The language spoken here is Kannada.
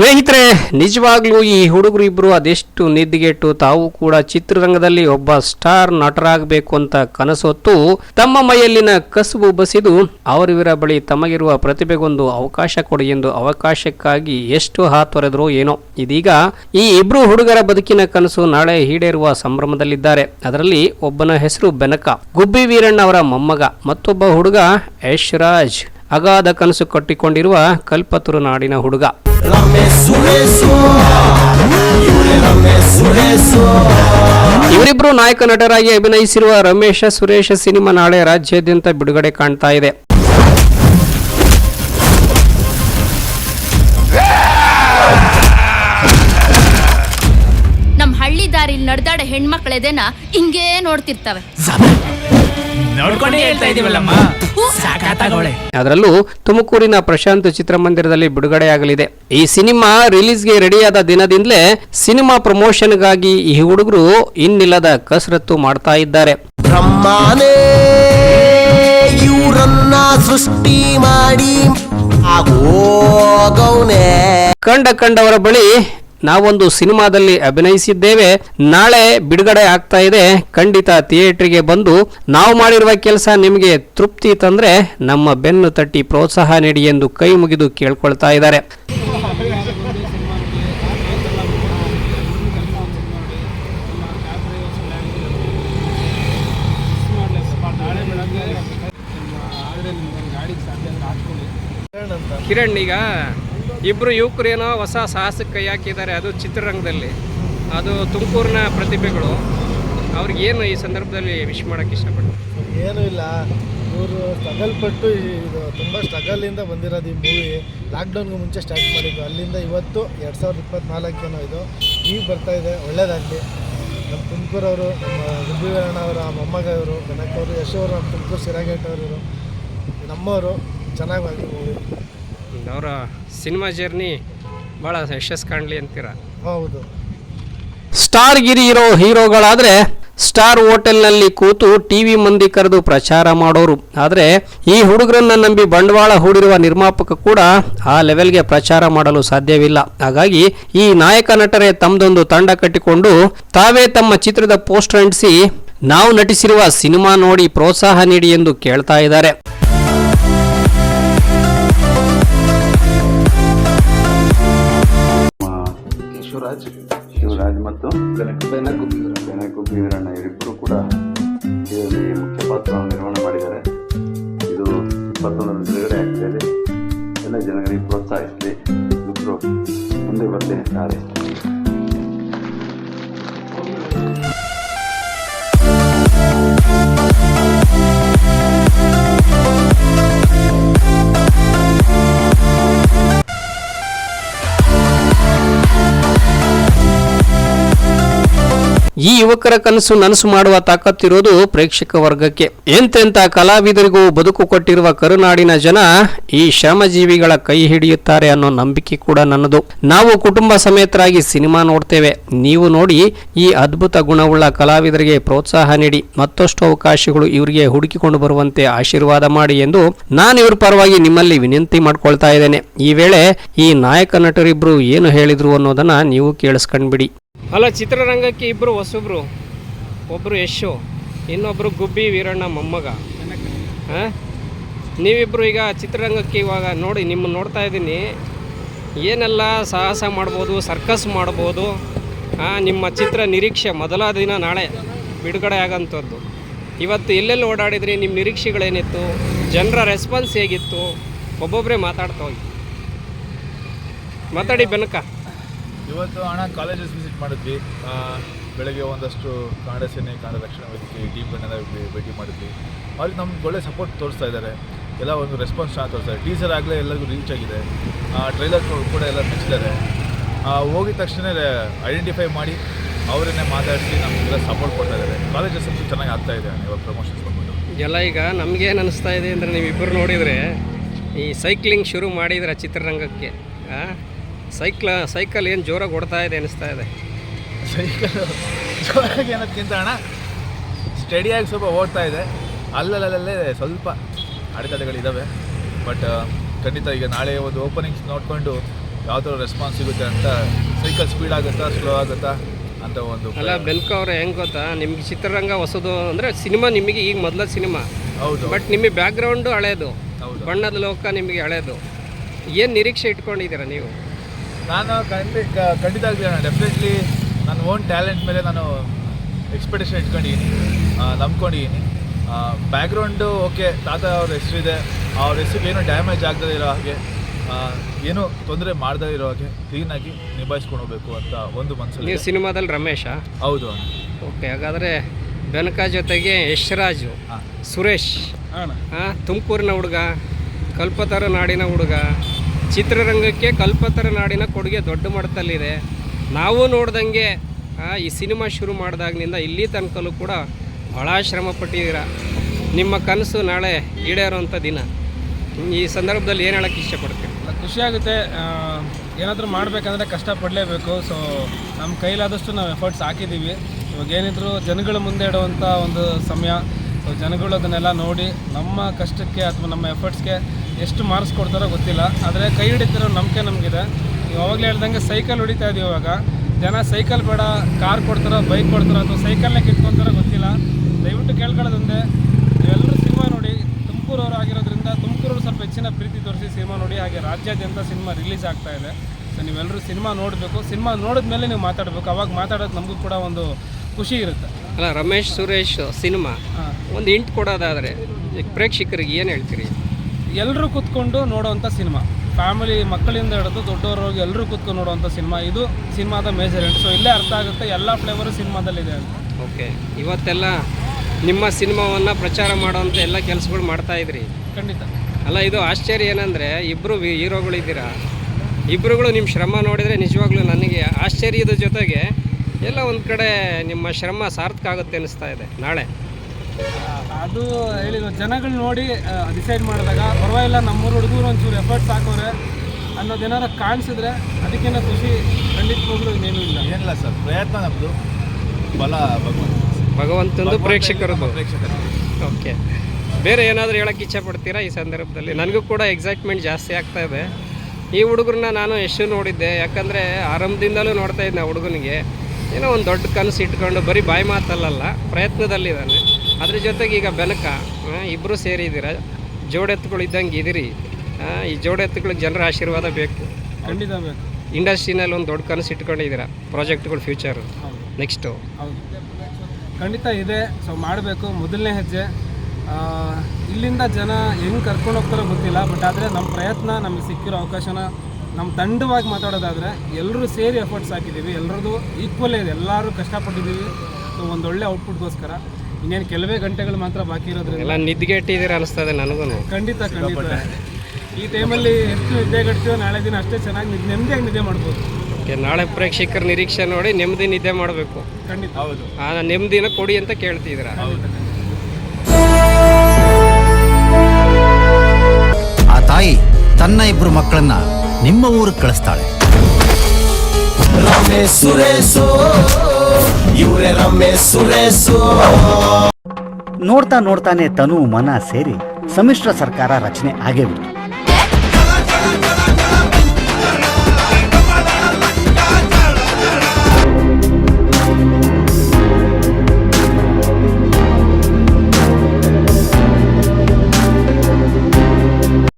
ಸ್ನೇಹಿತರೆ, ನಿಜವಾಗ್ಲೂ ಈ ಹುಡುಗರು ಇಬ್ಬರು ಅದೆಷ್ಟು ನಿದ್ದೆಗೆಟ್ಟು ತಾವು ಕೂಡ ಚಿತ್ರರಂಗದಲ್ಲಿ ಒಬ್ಬ ಸ್ಟಾರ್ ನಟರಾಗಬೇಕು ಅಂತ ಕನಸೊತ್ತು ತಮ್ಮ ಮೈಯಲ್ಲಿನ ಕಸುಬು ಬಸಿದು ಅವರಿವರ ಬಳಿ ತಮಗಿರುವ ಪ್ರತಿಭೆಗೊಂದು ಅವಕಾಶ ಕೊಡಿ ಎಂದು ಅವಕಾಶಕ್ಕಾಗಿ ಎಷ್ಟು ಹಾತೊರೆದ್ರು ಏನೋ. ಇದೀಗ ಈ ಇಬ್ರು ಹುಡುಗರ ಬದುಕಿನ ಕನಸು ನಾಳೆ ಈಡೇರುವ ಸಂಭ್ರಮದಲ್ಲಿದ್ದಾರೆ. ಅದರಲ್ಲಿ ಒಬ್ಬನ ಹೆಸರು ಬೆನಕ, ಗುಬ್ಬಿ ವೀರಣ್ಣ ಅವರ ಮೊಮ್ಮಗ, ಮತ್ತೊಬ್ಬ ಹುಡುಗ ಯಶ್ ರಾಜ್. ಅಗಾಧ ಕನಸು ಕಟ್ಟಿಕೊಂಡಿರುವ ಕಲ್ಪತರು ನಾಡಿನ ಹುಡುಗ. ಇವರಿಬ್ರು ನಾಯಕ ನಟರಾಗಿ ಅಭಿನಯಿಸಿರುವ ರಮೇಶ ಸುರೇಶ ಸಿನಿಮಾ ನಾಳೆ ರಾಜ್ಯಾದ್ಯಂತ ಬಿಡುಗಡೆ ಕಾಣ್ತಾ ಇದೆ. ನಮ್ ಹಳ್ಳಿ ದಾರಿಲಿ ನಡೆದಾಡ ಹೆಣ್ಮಕ್ಳೆದೇನ ಹಿಂಗೇ ನೋಡ್ತಿರ್ತವೆ. ನೋಡ್ಕೊಂಡೇ ಹೇಳ್ತಾ ಇದೀವಲ್ಲಮ್ಮ. ಸಾಕಾತಾಗೋಳೆ. ಅದರಲ್ಲೂ ತುಮಕೂರಿನ ಪ್ರಶಾಂತ್ ಚಿತ್ರಮಂದಿರದಲ್ಲಿ ಬಿಡುಗಡೆಯಾಗಲಿದೆ. ಈ ಸಿನಿಮಾ ರಿಲೀಸ್ಗೆ ರೆಡಿಯಾದ ದಿನದಿಂದಲೇ ಸಿನಿಮಾ ಪ್ರಮೋಷನ್ಗಾಗಿ ಈ ಹುಡುಗರು ಇನ್ನಿಲ್ಲದ ಕಸರತ್ತು ಮಾಡ್ತಾ ಇದ್ದಾರೆ. ಬ್ರಹ್ಮನೇ ಇವರನ್ನ ಸೃಷ್ಟಿ ಮಾಡಿ ಆಗೋಗೌನೆ ಕಂಡ ಕಂಡವರ ಬಳಿ ನಾವೊಂದು ಸಿನಿಮಾದಲ್ಲಿ ಅಭಿನಯಿಸಿದ್ದೇವೆ. ನಾಳೆ ಬಿಡುಗಡೆ ಆಗ್ತಾ ಇದೆ. ಖಂಡಿತ ಥಿಯೇಟ್ರಿಗೆ ಬಂದು ನಾವು ಮಾಡಿರುವ ಕೆಲಸ ನಿಮಗೆ ತೃಪ್ತಿ ತಂದ್ರೆ ನಮ್ಮ ಬೆನ್ನು ತಟ್ಟಿ ಪ್ರೋತ್ಸಾಹ ನೀಡಿ ಎಂದು ಕೈ ಮುಗಿದು ಕೇಳ್ಕೊಳ್ತಾ ಇದ್ದಾರೆ. ಕಿರಣ್ ಈಗ ಇಬ್ರು ಏನೋ ಹೊಸ ಸಾಹಸಕ್ಕೆ ಕೈ ಹಾಕಿದ್ದಾರೆ. ಅದು ಚಿತ್ರರಂಗದಲ್ಲಿ. ಅದು ತುಮಕೂರಿನ ಪ್ರತಿಭೆಗಳು. ಅವ್ರಿಗೇನು ಈ ಸಂದರ್ಭದಲ್ಲಿ ವಿಶ್ ಮಾಡೋಕ್ಕೆ ಇಷ್ಟಪಡ್ತಾರೆ? ಏನೂ ಇಲ್ಲ. ಇವರು ಸ್ಟ್ರಗಲ್ ಪಟ್ಟು ಇದು ತುಂಬ ಸ್ಟ್ರಗಲಿಂದ ಬಂದಿರೋದು ಈ ಮೂವಿ ಲಾಕ್ಡೌನ್ಗೆ ಮುಂಚೆ ಸ್ಟಾರ್ಟ್ ಮಾಡಿದ್ದು. ಅಲ್ಲಿಂದ ಇವತ್ತು ಎರಡು ಸಾವಿರದ ಇಪ್ಪತ್ತ್ನಾಲ್ಕೇನೋ ಇದು. ಈಗ ಬರ್ತಾ ಇದೆ. ಒಳ್ಳೇದಾಗಲಿ. ನಮ್ಮ ತುಮಕೂರವರು ನಮ್ಮ ಅವರು ಅವರ ಮೊಮ್ಮಗ ಇವರು ಗಣಕ್ ಅವರು, ಯಶ್ ಅವರು, ನಮ್ಮ ತುಮಕೂರು ಸಿರಾಗೇಟ್ ಅವರು ಇವರು. ನಮ್ಮವರು ಚೆನ್ನಾಗಿ ಮೂವಿ ಅವರ ಸಿನಿಮಾ ಜರ್ನಿ ಭಾಳ ಯಶಸ್ಸು ಕಾಣಲಿ ಅಂತೀರ. ಹೌದು. ಸ್ಟಾರ್ ಗಿರಿ ಇರೋ ಹೀರೋಗಳಾದ್ರೆ ಸ್ಟಾರ್ ಹೋಟೆಲ್ನಲ್ಲಿ ಕೂತು ಟಿವಿ ಮಂದಿ ಕರೆದು ಪ್ರಚಾರ ಮಾಡೋರು. ಆದರೆ ಈ ಹುಡುಗರನ್ನ ನಂಬಿ ಬಂಡವಾಳ ಹೂಡಿರುವ ನಿರ್ಮಾಪಕ ಕೂಡ ಆ ಲೆವೆಲ್ಗೆ ಪ್ರಚಾರ ಮಾಡಲು ಸಾಧ್ಯವಿಲ್ಲ. ಹಾಗಾಗಿ ಈ ನಾಯಕ ನಟರೇ ತಮ್ಮದೊಂದು ತಂಡ ಕಟ್ಟಿಕೊಂಡು ತಾವೇ ತಮ್ಮ ಚಿತ್ರದ ಪೋಸ್ಟರ್ ಅಂಟಿಸಿ ನಾವು ನಟಿಸಿರುವ ಸಿನಿಮಾ ನೋಡಿ ಪ್ರೋತ್ಸಾಹ ನೀಡಿ ಎಂದು ಕೇಳ್ತಾ ಇದ್ದಾರೆ. ಶಿವರಾಜ್. ಶಿವರಾಜ್ ಮತ್ತು ಬೆನಕು ಬೀರಣ್ಣ ಇವರಿಬ್ಬರು ಕೂಡ ಇದರಲ್ಲಿ ಮುಖ್ಯ ಪಾತ್ರವನ್ನು ನಿರ್ವಹಣೆ ಮಾಡಿದ್ದಾರೆ. ಇದು ಇಪ್ಪತ್ತೊಂದರಲ್ಲಿ ಬಿಡುಗಡೆ ಆಗ್ತಾ ಇದೆ. ಎಲ್ಲ ಜನಗಳಿಗೆ ಪ್ರೋತ್ಸಾಹಿಸಲಿ. ಇಬ್ಬರು ಮುಂದೆ ಬರಲಿ ಅಂತಾರೆ ಈ ಯುವಕರ ಕನಸು ನನಸು ಮಾಡುವ ತಾಕತ್ತಿರೋದು ಪ್ರೇಕ್ಷಕ ವರ್ಗಕ್ಕೆ. ಎಂತೆಂತ ಕಲಾವಿದರಿಗೂ ಬದುಕು ಕೊಟ್ಟಿರುವ ಕರುನಾಡಿನ ಜನ ಈ ಶ್ರಮಜೀವಿಗಳ ಕೈ ಹಿಡಿಯುತ್ತಾರೆ ಅನ್ನೋ ನಂಬಿಕೆ ಕೂಡ ನನ್ನದು. ನಾವು ಕುಟುಂಬ ಸಮೇತರಾಗಿ ಸಿನಿಮಾ ನೋಡ್ತೇವೆ. ನೀವು ನೋಡಿ ಈ ಅದ್ಭುತ ಗುಣವುಳ್ಳ ಕಲಾವಿದರಿಗೆ ಪ್ರೋತ್ಸಾಹ ನೀಡಿ. ಮತ್ತಷ್ಟು ಅವಕಾಶಗಳು ಇವರಿಗೆ ಹುಡುಕಿಕೊಂಡು ಬರುವಂತೆ ಆಶೀರ್ವಾದ ಮಾಡಿ ಎಂದು ನಾನು ಇವ್ರ ಪರವಾಗಿ ನಿಮ್ಮಲ್ಲಿ ವಿನಂತಿ ಮಾಡ್ಕೊಳ್ತಾ ಇದ್ದೇನೆ. ಈ ವೇಳೆ ಈ ನಾಯಕ ನಟರಿಬ್ರು ಏನು ಹೇಳಿದ್ರು ಅನ್ನೋದನ್ನ ನೀವು ಕೇಳಿಸ್ಕೊಂಡ್ಬಿಡಿ. ಅಲ್ಲ, ಚಿತ್ರರಂಗಕ್ಕೆ ಇಬ್ಬರು ಹೊಸಬ್ರು. ಒಬ್ಬರು ಯಶು ಇನ್ನೊಬ್ಬರು ಗುಬ್ಬಿ ವೀರಣ್ಣ ಮೊಮ್ಮಗ. ಹಾಂ ನೀವಿಬ್ಬರು ಈಗ ಚಿತ್ರರಂಗಕ್ಕೆ ಇವಾಗ ನೋಡಿ ನಿಮ್ಮ ನೋಡ್ತಾ ಇದ್ದೀನಿ. ಏನೆಲ್ಲ ಸಾಹಸ ಮಾಡ್ಬೋದು, ಸರ್ಕಸ್ ಮಾಡ್ಬೋದು ನಿಮ್ಮ ಚಿತ್ರ ನಿರೀಕ್ಷೆ ಮೊದಲ ದಿನ ನಾಳೆ ಬಿಡುಗಡೆ ಆಗೋಂಥದ್ದು. ಇವತ್ತು ಎಲ್ಲೆಲ್ಲಿ ಓಡಾಡಿದ್ರಿ, ನಿಮ್ಮ ನಿರೀಕ್ಷೆಗಳೇನಿತ್ತು, ಜನರ ರೆಸ್ಪಾನ್ಸ್ ಹೇಗಿತ್ತು ಒಬ್ಬೊಬ್ಬರೇ ಮಾತಾಡ್ತಾ ಹೋಗಿ. ಮಾತಾಡಿ ಬೆನಕ. ಇವತ್ತು ಹಣ ಕಾಲೇಜಸ್ ವಿಸಿಟ್ ಮಾಡಿದ್ವಿ. ಬೆಳಗ್ಗೆ ಒಂದಷ್ಟು ಕನ್ನಡ ಸೇನೆ ಕನ್ನಡ ರಕ್ಷಣಾ ವೇದಿಕೆ ಟೀಮ್ ಗಣ್ಯನ ಭೇಟಿ ಮಾಡಿದ್ವಿ. ಅವ್ರಿಗೆ ನಮ್ಗೆ ಒಳ್ಳೆ ಸಪೋರ್ಟ್ ತೋರಿಸ್ತಾ ಇದ್ದಾರೆ. ಎಲ್ಲ ಒಂದು ರೆಸ್ಪಾನ್ಸ್ ಚೆನ್ನಾಗಿ ತೋರಿಸ್ತಾರೆ ಟೀಸರ್ ಆಗಲೇ ಎಲ್ಲರಿಗೂ ರೀಚ್ ಆಗಿದೆ. ಟ್ರೈಲರ್ ಕೂಡ ಎಲ್ಲ ಮೆಚ್ಚಿದ್ದಾರೆ ಹೋಗಿದ ತಕ್ಷಣ ಐಡೆಂಟಿಫೈ ಮಾಡಿ, ಅವರನ್ನೇ ಮಾತಾಡಿಸಿ ನಮಗೆಲ್ಲ ಸಪೋರ್ಟ್ ಕೊಡ್ತಾ ಇದ್ದಾರೆ. ಕಾಲೇಜಸ್ ಅಂತೂ ಚೆನ್ನಾಗಿ ಆಗ್ತಾ ಇದೆ ಇವಾಗ ಪ್ರಮೋಷನ್ಸ್ ಬಂದ್ಬಿಟ್ಟು. ಎಲ್ಲ ಈಗ ನಮಗೇನು ಅನಿಸ್ತಾ ಇದೆ ಅಂದರೆ ನೀವಿಬ್ಬರು ನೋಡಿದರೆ ಈ ಸೈಕ್ಲಿಂಗ್ ಶುರು ಮಾಡಿದ್ರೆ ಚಿತ್ರರಂಗಕ್ಕೆ? ಸೈಕ್ಲ ಸೈಕಲ್ ಏನು ಜೋರಾಗಿ ಓಡ್ತಾ ಇದೆ ಅನಿಸ್ತಾ ಇದೆ. ಸೈಕಲ್ ಜೋರಾಗಿ ಅನ್ನೋದಕ್ಕಿಂತ ಅಣ್ಣ ಸ್ಟಡಿಯಾಗಿ ಸ್ವಲ್ಪ ಓಡ್ತಾ ಇದೆ. ಅಲ್ಲಲ್ಲಲ್ಲೇ ಸ್ವಲ್ಪ ಅಡೆತಡೆಗಳಿದ್ದಾವೆ ಬಟ್ ಖಂಡಿತ ಈಗ ನಾಳೆ ಒಂದು ಓಪನಿಂಗ್ಸ್ ನೋಡಿಕೊಂಡು ಯಾವ ಥರ ರೆಸ್ಪಾನ್ಸ್ ಸಿಗುತ್ತೆ ಅಂತ ಸೈಕಲ್ ಸ್ಪೀಡ್ ಆಗುತ್ತಾ ಸ್ಲೋ ಆಗುತ್ತಾ ಅಂತ ಒಂದು ಅಲ್ಲ ಬೆಲ್ಕ ಅವರೇ ಹೆಂಗೆ ಗೊತ್ತಾ? ನಿಮ್ಗೆ ಚಿತ್ರರಂಗ ಹೊಸದು ಅಂದರೆ ಸಿನಿಮಾ ನಿಮಗೆ ಈಗ ಮೊದಲ ಸಿನಿಮಾ. ಹೌದು. ಬಟ್ ನಿಮಗೆ ಬ್ಯಾಕ್ಗ್ರೌಂಡು ಹಳೇದು. ಹೌದು. ಬಣ್ಣದ ಲೋಕ ನಿಮಗೆ ಹಳೇದು. ಏನು ನಿರೀಕ್ಷೆ ಇಟ್ಕೊಂಡಿದ್ದೀರಾ ನೀವು? ನಾನು ಖಂಡಿತ ಖಂಡಿತ ಡೆಫಿನೆಟ್ಲಿ ನನ್ನ ಓನ್ ಟ್ಯಾಲೆಂಟ್ ಮೇಲೆ ನಾನು ಎಕ್ಸ್ಪೆಕ್ಟೇಷನ್ ಇಟ್ಕೊಂಡಿದ್ದೀನಿ ನಂಬ್ಕೊಂಡಿದ್ದೀನಿ. ಬ್ಯಾಕ್ಗ್ರೌಂಡು ಓಕೆ ತಾತ ಅವ್ರ ಹೆಸರಿದೆ ಅವ್ರ ಹೆಸರಿಗೆ ಏನೂ ಡ್ಯಾಮೇಜ್ ಆಗದೇ ಇರೋ ಹಾಗೆ ಏನೂ ತೊಂದರೆ ಮಾಡದೇ ಇರೋ ಹಾಗೆ ಕ್ಲೀನಾಗಿ ನಿಭಾಯಿಸ್ಕೊಂಡು ಹೋಗಬೇಕು ಅಂತ ಒಂದು ಮನಸ್ಸಲ್ಲಿ ನೀವು ಸಿನಿಮಾದಲ್ಲಿ ರಮೇಶ? ಹೌದು. ಓಕೆ ಹಾಗಾದರೆ ಬೆನಕ ಜೊತೆಗೆ ಯಶ್ರಾಜು ಹಾಂ. ಸುರೇಶ್ ಹಾಂ ತುಮಕೂರಿನ ಹುಡುಗ ಕಲ್ಪತರ ನಾಡಿನ ಹುಡುಗ ಚಿತ್ರರಂಗಕ್ಕೆ ಕಲ್ಪತರ ನಾಡಿನ ಕೊಡುಗೆ ದೊಡ್ಡ ಮಟ್ಟದಲ್ಲಿದೆ. ನಾವು ನೋಡ್ದಂಗೆ ಈ ಸಿನಿಮಾ ಶುರು ಮಾಡಿದಾಗಿನಿಂದ ಇಲ್ಲಿ ತನಕಲ್ಲೂ ಕೂಡ ಭಾಳ ಶ್ರಮ ಪಟ್ಟಿದ್ದೀರ ನಿಮ್ಮ ಕನಸು ನಾಳೆ ಈಡೇರೋಂಥ ದಿನ. ಈ ಸಂದರ್ಭದಲ್ಲಿ ಏನು ಹೇಳೋಕ್ಕೆ ಇಷ್ಟಪಡ್ತೀನಿ ಖುಷಿಯಾಗುತ್ತೆ ಏನಾದರೂ ಮಾಡಬೇಕಂದ್ರೆ ಕಷ್ಟಪಡಲೇಬೇಕು ಸೊ ನಮ್ಮ ಕೈಲಾದಷ್ಟು ನಾವು ಎಫರ್ಟ್ಸ್ ಹಾಕಿದ್ದೀವಿ. ಇವಾಗ ಏನಿದ್ರು ಜನಗಳ ಮುಂದೆ ಇಡುವಂಥ ಒಂದು ಸಮಯ ಸೊ ಜನಗಳು ಅದನ್ನೆಲ್ಲ ನೋಡಿ ನಮ್ಮ ಕಷ್ಟಕ್ಕೆ ಅಥವಾ ನಮ್ಮ ಎಫರ್ಟ್ಸ್ಗೆ ಎಷ್ಟು ಮಾರ್ಕ್ಸ್ ಕೊಡ್ತಾರೋ ಗೊತ್ತಿಲ್ಲ. ಆದರೆ ಕೈ ಹಿಡಿತಿರೋ ನಂಬಿಕೆ ನಮಗಿದೆ. ಯಾವಾಗಲೇ ಹೇಳ್ದಂಗೆ ಸೈಕಲ್ ಹೊಡಿತಾ ಇದೀವಿ ಇವಾಗ. ಜನ ಸೈಕಲ್ ಬೇಡ ಕಾರ್ ಕೊಡ್ತಾರೋ ಬೈಕ್ ಕೊಡ್ತಾರೋ ಅಥವಾ ಸೈಕಲ್ನೇ ಕಿತ್ಕೊತಾರೋ ಗೊತ್ತಿಲ್ಲ. ದಯವಿಟ್ಟು ಕೇಳ್ಕೊಳ್ಳೋದೊಂದೇ. ನೀವೆಲ್ಲರೂ ಸಿನಿಮಾ ನೋಡಿ, ತುಮಕೂರವರು ಆಗಿರೋದ್ರಿಂದ ತುಮಕೂರವ್ರು ಸ್ವಲ್ಪ ಹೆಚ್ಚಿನ ಪ್ರೀತಿ ತೋರಿಸಿ ಸಿನಿಮಾ ನೋಡಿ, ಹಾಗೆ ರಾಜ್ಯಾದ್ಯಂತ ಸಿನಿಮಾ ರಿಲೀಸ್ ಆಗ್ತಾ ಇದೆ. ಸೊ ನೀವೆಲ್ಲರೂ ಸಿನಿಮಾ ನೋಡಬೇಕು. ಸಿನಿಮಾ ನೋಡಿದ್ಮೇಲೆ ನೀವು ಮಾತಾಡಬೇಕು. ಅವಾಗ ಮಾತಾಡೋದು ನಮಗೂ ಕೂಡ ಒಂದು ಖುಷಿ ಇರುತ್ತೆ. ಅಲ್ಲ ರಮೇಶ್ ಸುರೇಶ್ ಸಿನಿಮಾ. ಒಂದು ಇಂಟ್ ಕೊಡೋದಾದರೆ ಪ್ರೇಕ್ಷಕರಿಗೆ ಏನು ಹೇಳ್ತೀರಿ? ಎಲ್ಲರೂ ಕೂತ್ಕೊಂಡು ನೋಡೋವಂಥ ಸಿನಿಮಾ. ಫ್ಯಾಮಿಲಿ ಮಕ್ಕಳಿಂದ ಹಿಡಿದು ದೊಡ್ಡವರವರೆಗೆ ಎಲ್ಲರೂ ಕೂತ್ಕೊಂಡು ನೋಡುವಂಥ ಸಿನಿಮಾ. ಇದು ಸಿನಿಮಾದ ಮೇಜರ್ ಎಂಟ್ ಸೊ ಇಲ್ಲೇ ಅರ್ಥ ಆಗುತ್ತೆ ಎಲ್ಲ ಫ್ಲೇವರು ಸಿನಿಮಾದಲ್ಲಿದೆ ಅಂತ. ಓಕೆ. ಇವತ್ತೆಲ್ಲ ನಿಮ್ಮ ಸಿನಿಮಾವನ್ನು ಪ್ರಚಾರ ಮಾಡೋವಂಥ ಎಲ್ಲ ಕೆಲಸಗಳು ಮಾಡ್ತಾ ಇದ್ರಿ. ಖಂಡಿತ. ಅಲ್ಲ ಇದು ಆಶ್ಚರ್ಯ ಏನಂದರೆ ಇಬ್ಬರು ಹೀರೋಗಳಿದ್ದೀರಾ. ಇಬ್ಬರುಗಳು ನಿಮ್ಮ ಶ್ರಮ ನೋಡಿದರೆ ನಿಜವಾಗ್ಲೂ ನನಗೆ ಆಶ್ಚರ್ಯದ ಜೊತೆಗೆ ಎಲ್ಲ ಒಂದು ಕಡೆ ನಿಮ್ಮ ಶ್ರಮ ಸಾರ್ಥಕ ಆಗುತ್ತೆ ಅನಿಸ್ತಾ ಇದೆ. ನಾಳೆ. ಅದು ಹೇಳಿದ ಜನಗಳು ನೋಡಿ ಡಿಸೈಡ್ ಮಾಡಿದಾಗ ಪರವಾಗಿಲ್ಲ ನಮ್ಮೂರು ಹುಡುಗರು ಒಂಚೂರು ಎಫರ್ಟ್ಸ್ ಹಾಕೋರೆ ಅನ್ನೋದೇನಾರು ಕಾಣಿಸಿದ್ರೆ ಅದಕ್ಕಿಂತ ಖುಷಿ ಖಂಡಿತವಾಗ್ಲೂ ಏನೂ ಇಲ್ಲ. ಏನಿಲ್ಲ ಸರ್ ಪ್ರಯತ್ನ ನಮ್ಮದು ಬಲ ಭಗವಂತ. ಭಗವಂತಂದು ಪ್ರೇಕ್ಷಕರು ಪ್ರೇಕ್ಷಕರು. ಓಕೆ ಬೇರೆ ಏನಾದರೂ ಹೇಳೋಕ್ಕೆ ಇಚ್ಛಪಡ್ತೀರಾ ಈ ಸಂದರ್ಭದಲ್ಲಿ? ನನಗೂ ಕೂಡ ಎಕ್ಸೈಟ್ಮೆಂಟ್ ಜಾಸ್ತಿ ಆಗ್ತಾ ಇದೆ. ಈ ಹುಡುಗರನ್ನ ನಾನು ಎಷ್ಟು ನೋಡಿದ್ದೆ ಯಾಕಂದರೆ ಆರಂಭದಿಂದಲೂ ನೋಡ್ತಾ ಇದ್ದೆ ಆ ಹುಡುಗನಿಗೆ. ಏನೋ ಒಂದು ದೊಡ್ಡ ಕನಸು ಇಟ್ಕೊಂಡು ಬರೀ ಬಾಯಿ ಮಾತಲ್ಲಲ್ಲ ಪ್ರಯತ್ನದಲ್ಲಿದ್ದಾನೆ ಅದ್ರ ಜೊತೆಗೆ ಈಗ ಬೆನಕ ಇಬ್ಬರು ಸೇರಿದ್ದೀರ? ಜೋಡೆತ್ತುಗಳು ಇದ್ದಂಗೆ ಇದ್ದೀರಿ. ಈ ಜೋಡೆತ್ತುಗಳಿಗೆ ಜನರ ಆಶೀರ್ವಾದ ಬೇಕು. ಖಂಡಿತ ಬೇಕು. ಇಂಡಸ್ಟ್ರಿನಲ್ಲಿ ಒಂದು ದೊಡ್ಡ ಕನಸು ಇಟ್ಕೊಂಡಿದ್ದೀರಾ? ಪ್ರಾಜೆಕ್ಟ್ಗಳು ಫ್ಯೂಚರ್. ನೆಕ್ಸ್ಟು ಖಂಡಿತ ಇದೆ. ಸೊ ಮಾಡಬೇಕು. ಮೊದಲನೇ ಹೆಜ್ಜೆ. ಇಲ್ಲಿಂದ ಜನ ಹೆಂಗೆ ಕರ್ಕೊಂಡು ಹೋಗ್ತಾರೋ ಗೊತ್ತಿಲ್ಲ ಬಟ್ ಆದರೆ ನಮ್ಮ ಪ್ರಯತ್ನ ನಮಗೆ ಸಿಕ್ಕಿರೋ ಅವಕಾಶನ ನಮ್ಮ ತಂಡವಾಗಿ ಮಾತಾಡೋದಾದರೆ ಎಲ್ಲರೂ ಸೇರಿ ಎಫರ್ಟ್ಸ್ ಹಾಕಿದ್ದೀವಿ ಎಲ್ಲರದು ಈಕ್ವಲ್ ಇದೆ. ಎಲ್ಲರೂ ಕಷ್ಟಪಟ್ಟಿದ್ದೀವಿ ಸೊ ಒಂದೊಳ್ಳೆ ಔಟ್ಪುಟ್ಗೋಸ್ಕರ ಇನ್ನೇನು ಕೆಲವೇ ಗಂಟೆಗಳು ಮಾತ್ರ ಬಾಕಿ ಇರೋದ್ರಿಂದ ಎಲ್ಲ ಅನಿಸ್ತಾ ಅನಿಸ್ತದೆ ನನಗೂ ಖಂಡಿತ ಖಂಡಿತ. ಈ ಟೈಮಲ್ಲಿ ಎಷ್ಟು ನಿದ್ದೆ ಕಟ್ತೀವೋ ನಾಳೆ ದಿನ ಅಷ್ಟೇ ಚೆನ್ನಾಗಿ ನಿದ್ದೆ ನೆಮ್ಮದಿಯಾಗಿ ನಿದ್ದೆ ಮಾಡ್ಬೋದು. ಓಕೆ ನಾಳೆ ಪ್ರೇಕ್ಷಕರ ನಿರೀಕ್ಷೆ ನೋಡಿ ನೆಮ್ಮದಿ ನಿದ್ದೆ ಮಾಡಬೇಕು. ಖಂಡಿತ. ಹೌದು. ಆ ನೆಮ್ಮದಿನ ಕೊಡಿ ಅಂತ ಕೇಳ್ತಿದ್ದೀರಾ? ಆ ತಾಯಿ ತನ್ನ ಇಬ್ಬರು ಮಕ್ಕಳನ್ನ ನಿಮ್ಮ ಊರಿಗೆ ಕಳಿಸ್ತಾಳೆ. ರಮೇಶ್ ಸುರೇಶು ಇವರೇ ರಮೇಶ್ ಸುರೇಶು. ನೋಡ್ತಾ ನೋಡ್ತಾನೆ ತನು ಮನ ಸೇರಿ ಸಮ್ಮಿಶ್ರ ಸರ್ಕಾರ ರಚನೆ ಆಗೇ ಬಿಡ್ತು.